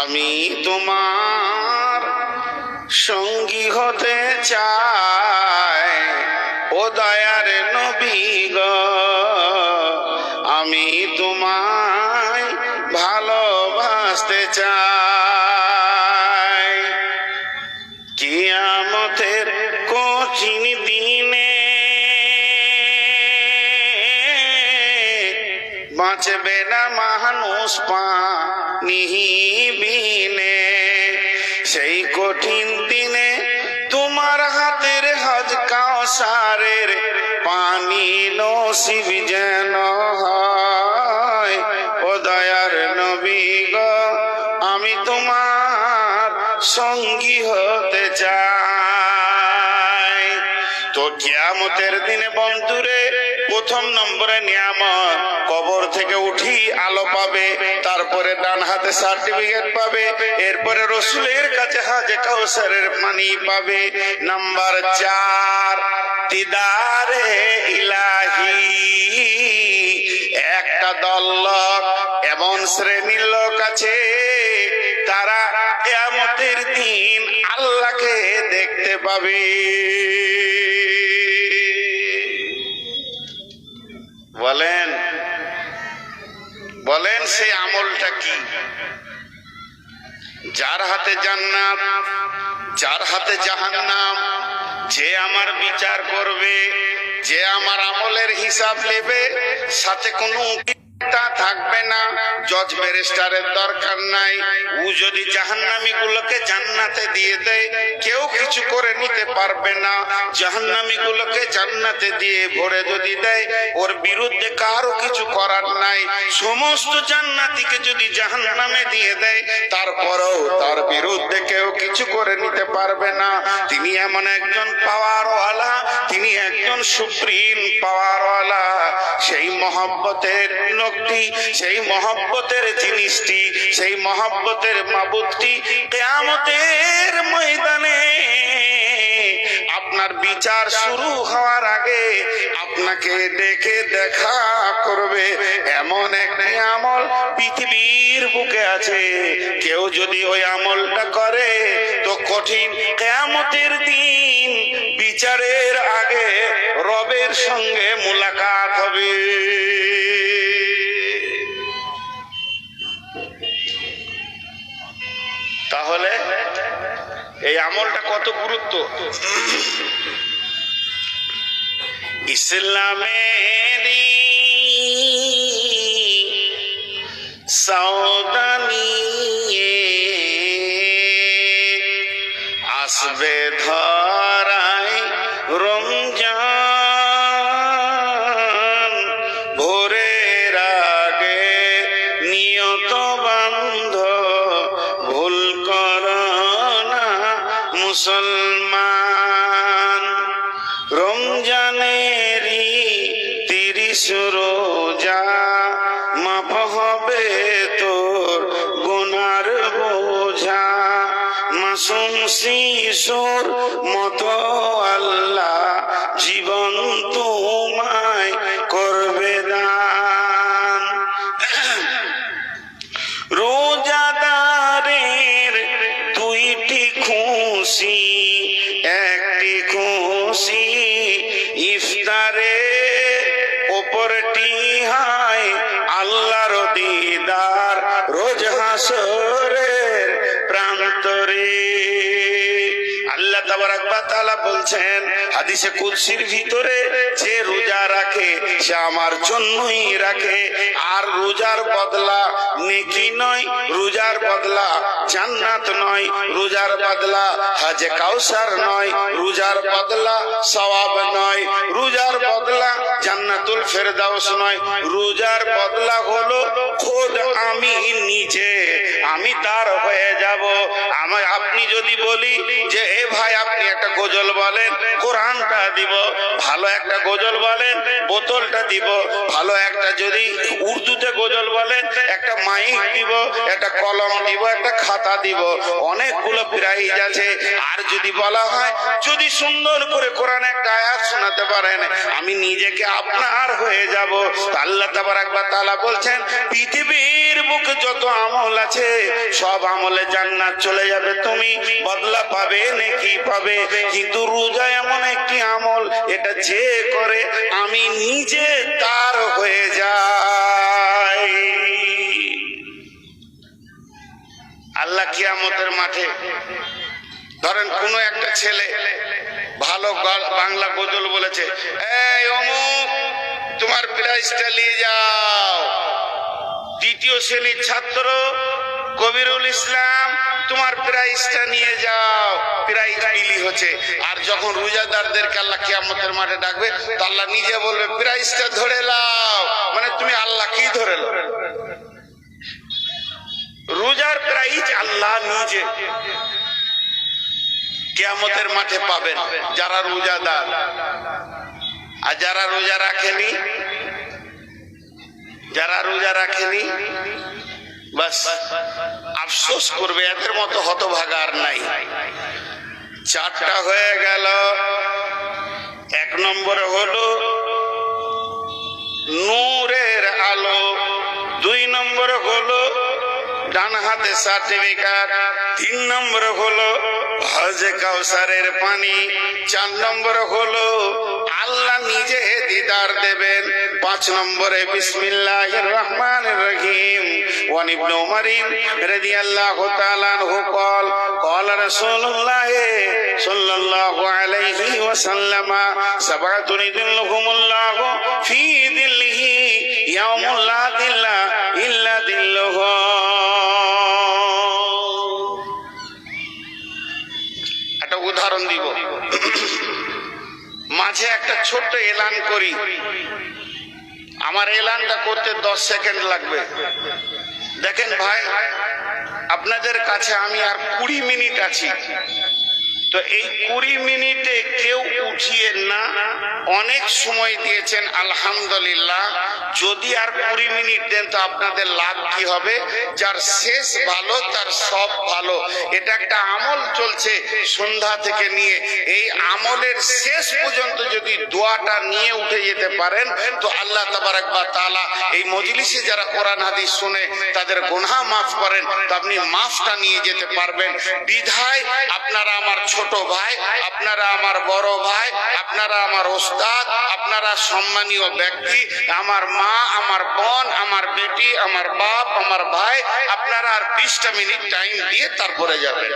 আমি তোমার সঙ্গী হতে চাই, ও দয়ার নবী গো। আমি তোমায় ভালোবাসতে চাই। কিয়ামতের কঠিন দিনে বাঁচবে না মানুষ পানিবিনে সেই কঠিন দিনে তোমার হাতের হজ কাউসারের পানি নসিব যেন হয়। ডান হাতে সার্টিফিকেট পাবে, এরপরে রসুলের কাছে হাজে কাউসারের পানি পাবে। নাম্বার চার, দিদারে ইলাহি। একটা দল লোক, এমন শ্রেণির লোক আছে, তারা কেয়ামতের দিন আল্লাহকে দেখতে পাবে। বলেন বলেন সেই আমলটা কি? যার হাতে জান্নাত, যার হাতে জাহান্নাম, যে আমার বিচার করবে, যে আমার আমলের হিসাব নেবে, সাথে কোনো থাকবে না। জজ ব্যারিস্টারের দরকার নাই। ও যদি জাহান্নামী গুলোকে জান্নাতে দিয়ে দেয়, কেউ কিছু করে নিতে পারবে না। জাহান্নামী গুলোকে জান্নাতে দিয়ে ভরে যদি দেয়, ওর বিরুদ্ধে কারও কিছু করার নাই। সমস্ত জান্নাতিকে যদি জাহান্নামে দিয়ে দেয়, তারপরেও তার বিরুদ্ধে কেউ কিছু করে নিতে পারবে না। তিনি এমন একজন পাওয়ারওয়ালা, তিনি একজন সুপ্রিম পাওয়ারওয়ালা। সেই মহব্বতের লোকটি সেই মহব্বতের জিনিসটি, সেই মহব্বতের মাবুদটি কেয়ামতের ময়দানে। আপনার বিচার শুরু হওয়ার আগে আপনাকে ডেকে দেখা করবে। এমন একটি আমল পৃথিবীর বুকে আছে। কেউ যদি ওই আমলটা করে, তো কঠিন কেয়ামতের দিন বিচারের আগে রবের সঙ্গে মুলাকাত হবে। এই আমলটা কত গুরুত্ব? ইসলামের সৌদানি আসবে মতো হাদিসে কুদসির ভিতরে যে রোজা রাখে, সে আমার জন্যই রাখে। আর রোজার বদলা নেকি নয়, রোজার বদলা জান্নাত নয়, রোজার বদলা হাজে কাউসার নয়, রোজার বদলা সওয়াব নয়, রোজার বদলা জান্নাতুল ফেরদাউস নয়। রোজার বদলা হলো খোদ আমি নিজে, আমি তার হয়ে যাব। আমার আপনি যদি বলি যে, এ ভাই, আপনি একটা গজল বলেন কোরআনটা দিব, ভালো একটা গজল বলেন, বোতলটা দিব, ভালো একটা যদি উর্দুতে গজল বলেন, একটা মাইক দিব, একটা কলম দিব, একটা খাতা দিব, অনেকগুলো প্রাইজ আছে। আর যদি বলা হয়, যদি সুন্দর করে কোরআন একটা আয়াত শোনাতে পারেন, আমি নিজেকে আপনার হয়ে যাব। আল্লাহ একবার তালা বলছেন, পৃথিবীর বুকে যত আমল আছে, সব আমলে জান্নাত চলে যাবে। তুমি বদলা পাবে, নাকি পাবে। কিন্তু রোজা এমন একটি আমল? এটা যে করে, আমি নিজে তার হয়ে যাই। আল্লাহ কিয়ামতের মাঠে, ধরেন কোনো একটা ছেলে ভালো বাংলা গজল বলেছে, এই অমুক, তোমার প্রাইজটা নিয়ে যাও। দ্বিতীয় শ্রেণির ছাত্র কবিরুল ইসলাম, তোমার প্রাইজটা নিয়ে যাও প্রাইজ বিলি হচ্ছে। আর যখন রোজাদারদেরকে আল্লাহ কিয়ামতের মাঠে ডাকবে আল্লাহ নিজে বলবে প্রাইজটা ধরে লাও। মানে তুমি আল্লাহ কি ধরে লাও? রোজার প্রাইজ আল্লাহ নিজে। কেয়ামতের মাঠে পাবেন যারা রোজাদার। আর যারা রোজা রাখেনি, যারা রোজা রাখেনি, বাস আফসোস করবে, এদের মতো হতভাগা আর নাই। চারটা হয়ে গেল। এক নম্বরে হলো, নূরের আলো। দুই নম্বরে হলো, ডান হাতে সার্টিফিকেট তিন নম্বরে হলো হজে কাউসারের পানি। চার নম্বরে হলো আল্লাহ নিজে দিদার দেবেন পাঁচ নম্বরে বিসমিল্লাহির রহমানির রহিম ওয়ান ইবনে উমারিন রাদিয়াল্লাহু তাআলা আনহু قال قال رسول الله صلى الله عليه وسلم سبعة يذلهم الله في ظله يوم لا ظل إلا ظله মাঝে একটা ছোট্ট এলান করি। আমার এলানটা করতে দশ সেকেন্ড লাগবে। দেখেন ভাই, আপনাদের কাছে আমি আর কুড়ি মিনিট আছি। তো এই কুড়ি মিনিটে কেউ উঠিয়ে না, অনেক সময় দিয়েছেন, আলহামদুলিল্লাহ। যদি আর কুড়ি মিনিট দেন, তো আপনাদের লাভ কি হবে? যার শেষ ভালো, তার সব ভালো। এটা একটা আমল চলছে সন্ধ্যা থেকে নিয়ে। এই আমলের শেষ পর্যন্ত যদি দোয়াটা নিয়ে উঠে যেতে পারেন, তো আল্লাহ তাবারাক বা তাআলা এই মজলিসে যারা কোরআন, হাদিস শুনে তাদের গুনাহ মাফ করেন, তো আপনি মাফটা নিয়ে যেতে পারবেন। বিধায় আপনারা আমার ছোট ভাই, আপনারা আমার বড় ভাই, আপনারা আমার ওস্তাদ, আপনারা সম্মানীয় ব্যক্তি, আমার মা, আমার বোন, আমার বেটি, আমার বাপ, আমার ভাই, আপনারা আর বিশটা মিনিট টাইম দিয়ে তারপরে যাবেন।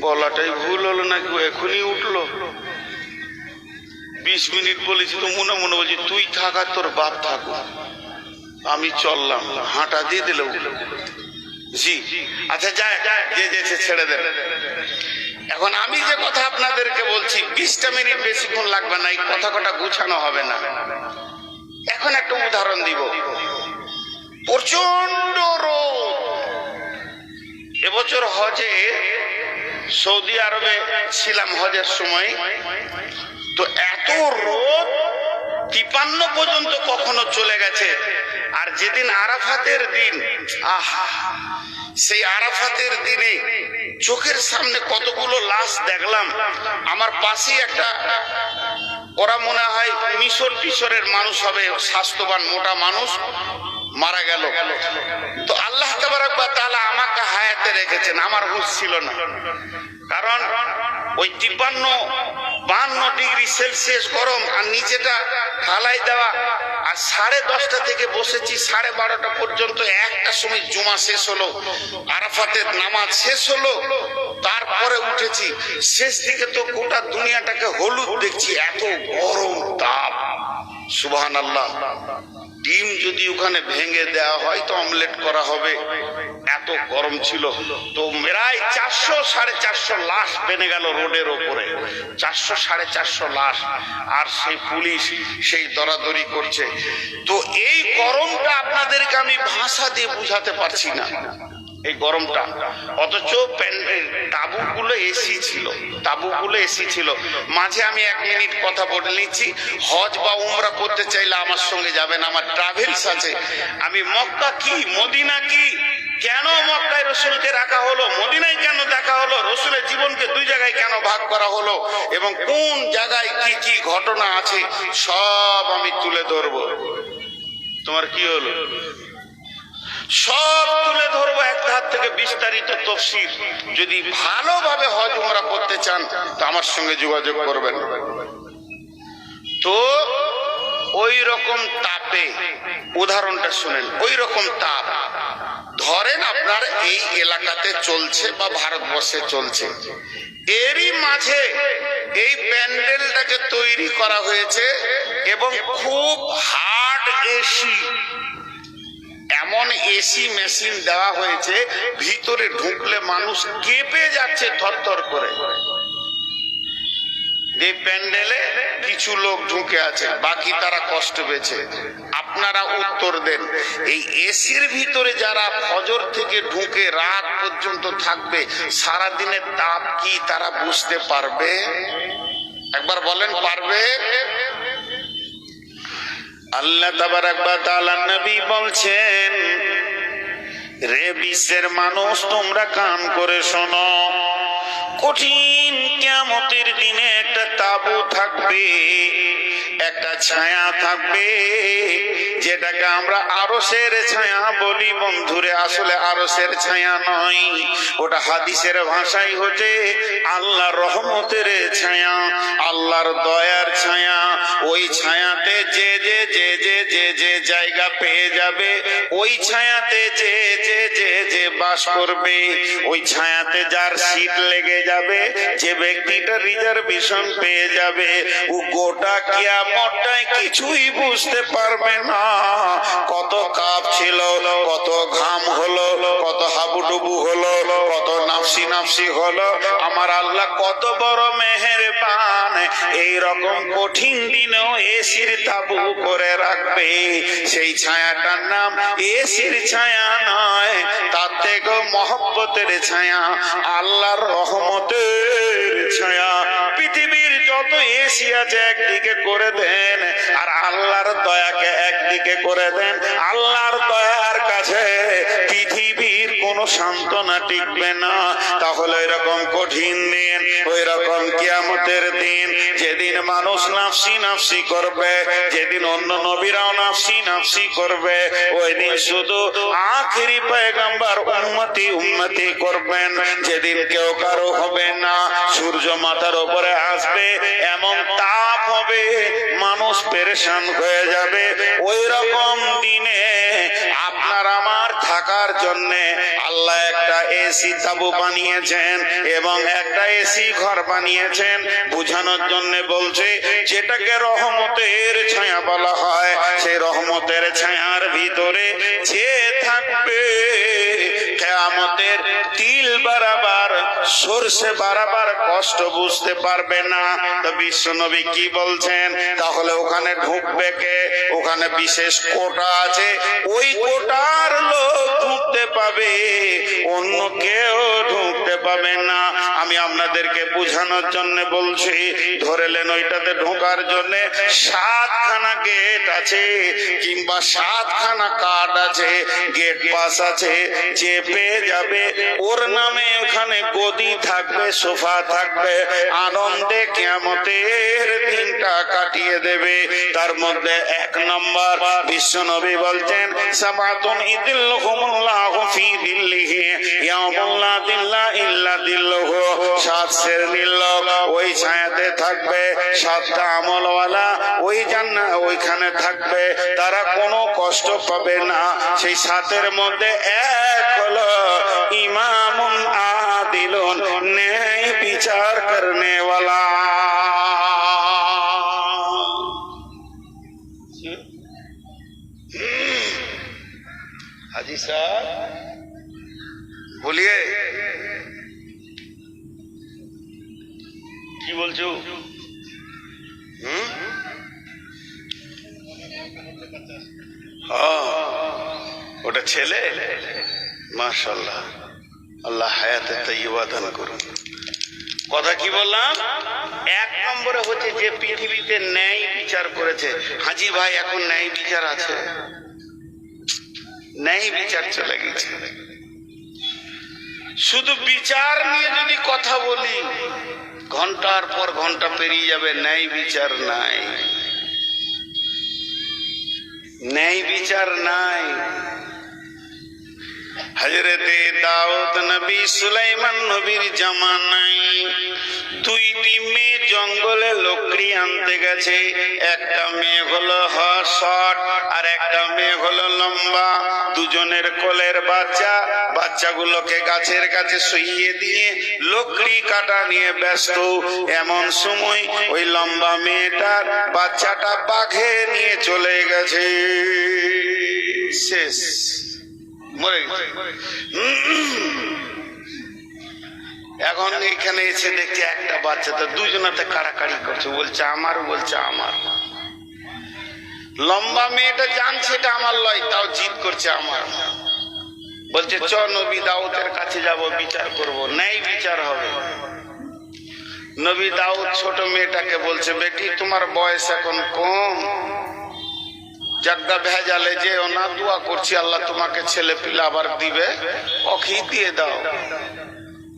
বলাটাই ভুল হলো নাকি এখনই উঠল। বিশ মিনিট বলেছি তো মনে মনে বলছি, তুই থাক তোর বাপ থাকো আমি চললাম, হাঁটা দিয়ে দিল জি। আচ্ছা যায় যে যেছে ছেড়ে দেন। এখন আমি যে কথা আপনাদেরকে বলছি, বিশটা মিনিট বেশিক্ষণ লাগবে না, এই কথা কটা গুছানো হবে না। এখন একটা উদাহরণ দিব। প্রচণ্ড রোদ। এবছর হজে সৌদি আরবে ছিলাম হজের সময়। তো এত রোদ, তিপান্ন পর্যন্ত কখনো চলে গেছে। আর যেদিন আরাফাতের দিন, আহা, সেই আরাফাতের দিনে চোখের সামনে কতগুলো লাশ দেখলাম। আমার পাশেই একটা, ওরা মনে হয় মিশর টিশরের মানুষ হবে, স্বাস্থ্যবান মোটা মানুষ, মারা গেল। তো আল্লাহ তাআলা আমাকে হায়াতে রেখেছেন, আমার হুশ ছিল না। কারণ ওই তিপ্পান্ন বান্ন ডিগ্রি সেলসিয়াস গরম আর নিচেটা ঢালাই দেওয়া। আর সাড়ে দশটা থেকে বসেছি, সাড়ে বারোটা পর্যন্ত একটা সময় জুমা শেষ হলো, আরাফাতের নামাজ শেষ হলো, তারপরে উঠেছি। শেষ দিকে তো গোটা দুনিয়াটাকে হলুদ দেখছি, এত গরম তাপ। সুবহান আল্লাহ ডিম যদি ওখানে ভেঙে দেওয়া হয় তো অমলেট করা হবে। এত গরম ছিল। তো প্রায় চারশো সাড়ে চারশো লাশ বেনে গেল রোডের ওপরে। চারশো সাড়ে চারশো লাশ। আর সেই পুলিশ সেই দরাদরি করছে। তো এই গরমটা আপনাদেরকে আমি ভাষা দিয়ে বুঝাতে পারছি না। এই গরমটা। অথচ তাবুগুলো এসি ছিল। তাবুগুলো এসি ছিল। মাঝে আমি এক মিনিট কথা বলে নিচ্ছি। হজ বা উমরা করতে চাইলে আমার সঙ্গে যাবেন। আমার ট্রাভেলস আছে। আমি মক্কা কি, মদিনা কি, কেন মক্কায় রসুলকে রাখা হলো, মদিনায় কেন দেখা হলো, রসুলের জীবনকে দুই জায়গায় কেন ভাগ করা হলো, এবং কোন জায়গায় কি কি ঘটনা আছে, সব আমি তুলে ধরবো। তোমার কি হলো? সব তুলে ধরবো এক ধার থেকে বিস্তারিত তফসিল। যদি ভালোভাবে হজ উমরা করতে চান, তো আমার সঙ্গে যোগাযোগ করবেন। তো ওই রকম তাপে, উদাহরণটা শুনেন, ওই রকম তাপ। ধরেন আপনার এই এলাকাতে চলছে বা ভারতবর্ষে চলছে। এরই মাঝে এই প্যান্ডেলটাকে তৈরি করা হয়েছে এবং খুব হার্ড এসি এমন এসি মেশিন দেওয়া হয়েছে, ভিতরে ঢুকলে মানুষ কেঁপে যাচ্ছে থরথর করে। এই প্যান্ডেলে কিছু লোক ঢুকে আছে, বাকি তারা কষ্ট পেয়েছে। আপনারা উত্তর দেন, এই এসির ভিতরে যারা ফজর থেকে ঢুকে রাত পর্যন্ত থাকবে সারা দিনের তাপ কি তারা বুঝতে পারবে? একবার বলেন, পারবে? আল্লাহ নবী বলছেন, রে বিশ্বের মানুষ, তোমরা কান করে শোনো, কঠিন কিয়ামতের দিনে একটা তাবু থাকবে, একটা ছায়া থাকবে, যেটাকে আমরা আরসের ছায়া বলি বন্ধুরে। আসলে আরসের ছায়া নয়, ওটা হাদিসের ভাষাই হচ্ছে আল্লাহ রহমতের ছায়া। আল্লাহর দয়ার ছায়া, ওই ছায়াতে যে যে যে যে যে যে জায়গা পেয়ে যাবে, ওই ছায়াতে যে বাস করবে। ওই ছায়াতে যার শীত লেগে যাবে, যে ব্যক্তিটা রিজার্ভেশন পেয়ে যাবে, ও গোটা কিয়ামতটাই কিছুই বুঝতে পারবে না। কত কাপ ছিল, কত ঘাম হলো, কত হাবুডুবু হলো, কত নাফসি নাফসি হলো। আমার আল্লাহ কত বড় মেহেরবান। এই রকম কঠিন দিনেও এসির তাবু করে রাখবে। সেই ছায়াটার নাম এসির ছায়া নয় থেকেও মহব্বতের ছায়া আল্লাহর রহমতের ছায়া। এসি একদিকে করে দেন আর আল্লাহর দয়াকে একদিকে করে দেন। আল্লাহর দয়ার কাছে পৃথিবীর কোন সান্ত্বনা টিকবে না। তাহলে এরকম কঠিন দিন ওই রকম কিয়ামতের দিন, যেদিন মানুষ নাফসি নাফসি করবে, যেদিন অন্য নবীরাও নাফসি নাফসি করবে, ওই দিন শুধু আখেরি পয়গাম্বার উন্মতি উন্মতি করবেন। যেদিন কেউ কারও হবে না, সূর্য মাথার উপরে আসবে এমন তাপ হবে, মানুষ পেরেশান হয়ে যাবে। ওই রকম দিনে আপনার আমার থাকার জন্য আল্লাহ একটা এসি তাবু বানিয়েছেন এবং একটা এসি ঘর বানিয়েছেন। বুঝানোর জন্য বলছে, যেটাকে রহমতের ছায়া বলা হয় সেই রহমতের ছায়ার ভিতরে যে থাকবে, কেয়ামতের তিল বারাবার, সরষে বারাবার কষ্ট বুঝতে পারবে না। তো বিশ্ব নবী কি বলছেন? তাহলে ওখানে ঢুকবে কে? ওখানে বিশেষ কোটা আছে। ওই কোটার লোক ঢুকতে পাবে, অন্য কেউ ঢুকতে পাবে না। আমি আপনাদেরকে বোঝানোর জন্য বলছি ধরেলেন ওইটাতে ঢোকার জন্য সাতখানা গেট আছে, কিংবা সাতখানা কার্ড আছে, গেট পাস আছে, চেপে যাবে, ওর নামে ওখানে গদি থাকবে, সোফা থাকবে। আনন্দে কেমতের দিনটা কাটিয়ে দেবে। তার মধ্যে এক নম্বর বিশ্ব নবী বলছেন ইদিল্লুহুমুল্লাহ ফি দিল্লা ইল্লা দিল্লুহু। ওই ছায়াতে থাকবে। সাতটা আমলওয়ালা ওই জান্না, ওইখানে থাকবে। তারা কোনো কষ্ট পাবে না। সেই সাতের মধ্যে এক হলো ইমামুন আদিলুন ন্যায় বিচার করনে वाला हाजी साहब বলিয়ে কি বলছো হুম হ্যাঁ, ওটা ছেলে মাশাল্লাহ আল্লাহ হায়াতে তৈবা দান করুন। কথা কি বললাম? এক নম্বরে হচ্ছে যে পৃথিবীতে ন্যায় বিচার করেছে। হাজি ভাই, এখন ন্যায় বিচার আছে। ন্যায় বিচার চলে গেছে। শুধু বিচার নিয়ে যদি কথা বলি, ঘণ্টার পর ঘণ্টা পেরিয়ে যাবে, ন্যায় বিচার নাই। ন্যায় বিচার নাই। হজরতে দাউদ নবী সুলাইমান নবীর জামানায় দুইটি মেয়ে জঙ্গলে লোকরি আনতে গেছে। একটা মেয়ে হলো শর্ট আর একটা মেয়ে হলো লম্বা। দুজনের কোলের বাচ্চা। বাচ্চাগুলোকে গাছের কাছে শুইয়ে দিয়ে লোকরি কাটা নিয়ে ব্যস্ত। এমন সময় ওই লম্বা মেয়েটার বাচ্চাটা বাঘে নিয়ে চলে গেছে। শেষ। মরে এখন এখানে এসে দেখছি একটা বাচ্চা, তো দুজনাতে কাড়াকাড়ি করছে, বলছে আমার বলছে আমার। লম্বা মেয়েটা জানছে এটা আমার লয়, তাও জিদ করছে আমার। বলছে, চ নবী দাউদের কাছে যাব, বিচার করব, ন্যায় বিচার হবে। নবী দাউদ ছোট মেয়েটাকে বলছে, বেটি, তোমার বয়স এখন কম। জাগদা ভেজালে যে না, দোয়া করছি আল্লাহ তোমাকে ছেলে পিলা আবার দিবে। অখি দিয়ে দাও।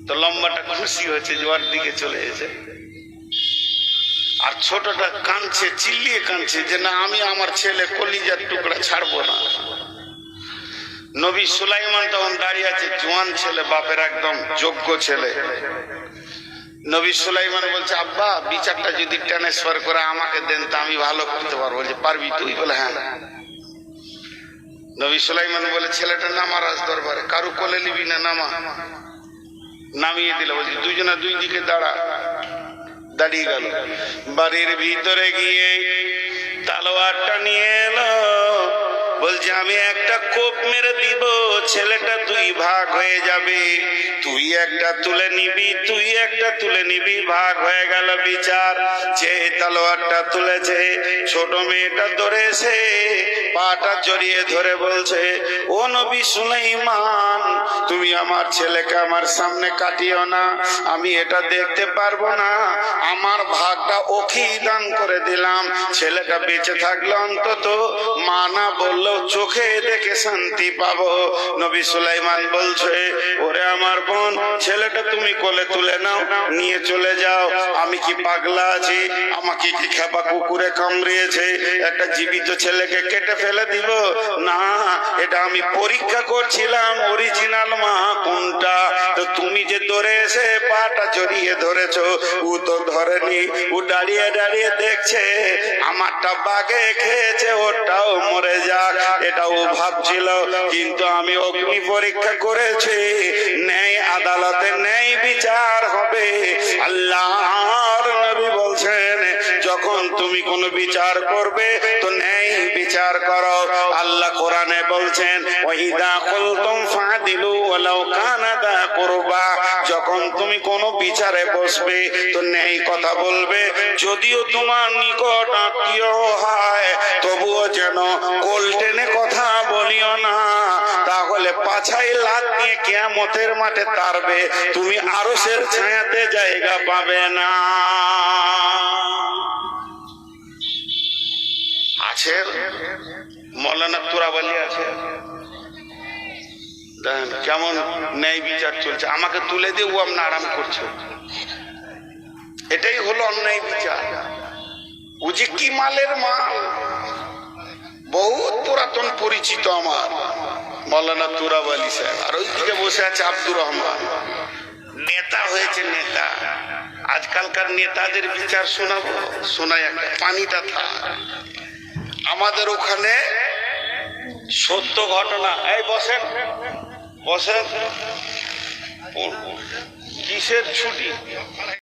তো লম্বাটা খুশি হয়েছে, জোয়ার দিকে চলে এসে। আর ছোটটা কাঁদছে, চিল্লিয়ে কাঁদছে যে না, আমি আমার ছেলে কলিজার টুকরা ছাড়বো না। নবী সুলাইমান তখন দাঁড়িয়ে আছে, জোয়ান ছেলে, বাপের একদম যোগ্য ছেলে। নবী সুলাইমান বলছে, আব্বা, বিচারটা যদি ট্রান্সফার করে আমাকে দেন, তা আমি ভালো করতে পারব। যে পারবি তুই? বলে হ্যাঁ। নবী সুলাইমান বলে, ছেলেটা নামা রাজ দরবারে, কারু কোলে নিবি না, নামা। নামিয়ে দিল, বলছি, দুজনে দুই দিকে দাঁড়া। দাঁড়িয়ে গেল। বাড়ির ভিতরে গিয়ে তালোয়ারটা নিয়ে এলো। বলছে আমি একটা কোপ মেরে দিব, ছেলেটা দুই ভাগ হয়ে যাবে। তুই একটা তুলে নিবি, তুই একটা তুলে নিবি, ভাগ হয়ে গেল বিচার। যে তালোয়ারটা তুলেছে, ছোট মেয়েটা ধরে এসে পাটা জড়িয়ে ধরে বলছে, ও নবী সুলাইমান, তুমি আমার ছেলেকে আমার সামনে কাটিও না, আমি এটা দেখতে পারব না। আমার ভাগটা ওখি দান করে দিলাম। ছেলেটা বেঁচে থাকলে অন্তত মা না বললেও চোখে দেখে শান্তি পাবো। নবী সুলাইমান বলছে, ওরে আমার বোন, ছেলেটা তুমি কোলে তুলে নাও, নিয়ে চলে যাও। আমি কি পাগলা আছি? আমাকে কি খেপা কুকুরে কামড়িয়েছে? একটা জীবিত ছেলেকে কেটে ফেলে দিব না, এটা আমি পরীক্ষা করছিলাম অরিজিনাল মা, কোনটা? তো তুমি যে ধরে এসে পাটা জড়িয়ে ধরেছো, ও তো ধরেনি। ও দাঁড়িয়ে দাঁড়িয়ে দেখছে, আমারটা বাগে খেয়েছে ওটাও মরে যাক। এটা ও ভাবছিল কিন্তু আমি অগ্নি পরীক্ষা করেছি ন্যায় আদালতে ন্যায় বিচার হবে। আল্লাহর তুমি কোনো বিচার করবে? তো ন্যায় বিচার করো। আল্লাহ কোরআনে বলছেন, ওয়াইদা কুলতুম ফাদিলু ওয়ালাউ কানা দা কুরবা। যখন তুমি কোনো বিচারে বসবে, তো ন্যায় কথা বলবে। যদিও তোমার নিকট আত্মীয় হয়, তবুও যেন কোল টেনে কথা বলিও না। তাহলে পাছাই লাত নিয়ে কেয়ামতের মাঠে তারবে। তুমি আরও সের ছায়াতে জায়গা পাবে না। আছে? মৌলানা তুরাবালি আছে। কেমন ন্যায় বিচার চলছে। আমাকে তুলে দিয়ে ও আপনি আরাম করছে। এটাই হলো অন্যায় বিচার। ও যে কি মালের মাল? বহুত পুরাতন পরিচিত আমার, মৌলানা তুরাবালি সাহেব। আর ওই দিকে বসে আছে আব্দুর রহমান। নেতা হয়েছে নেতা। আজকালকার নেতাদের বিচার শোনাবো? শোনায় একটা পানিটা থাক। আমাদের ওখানে সত্য ঘটনা। এই বসেন বসেন। কিসের ছুটি?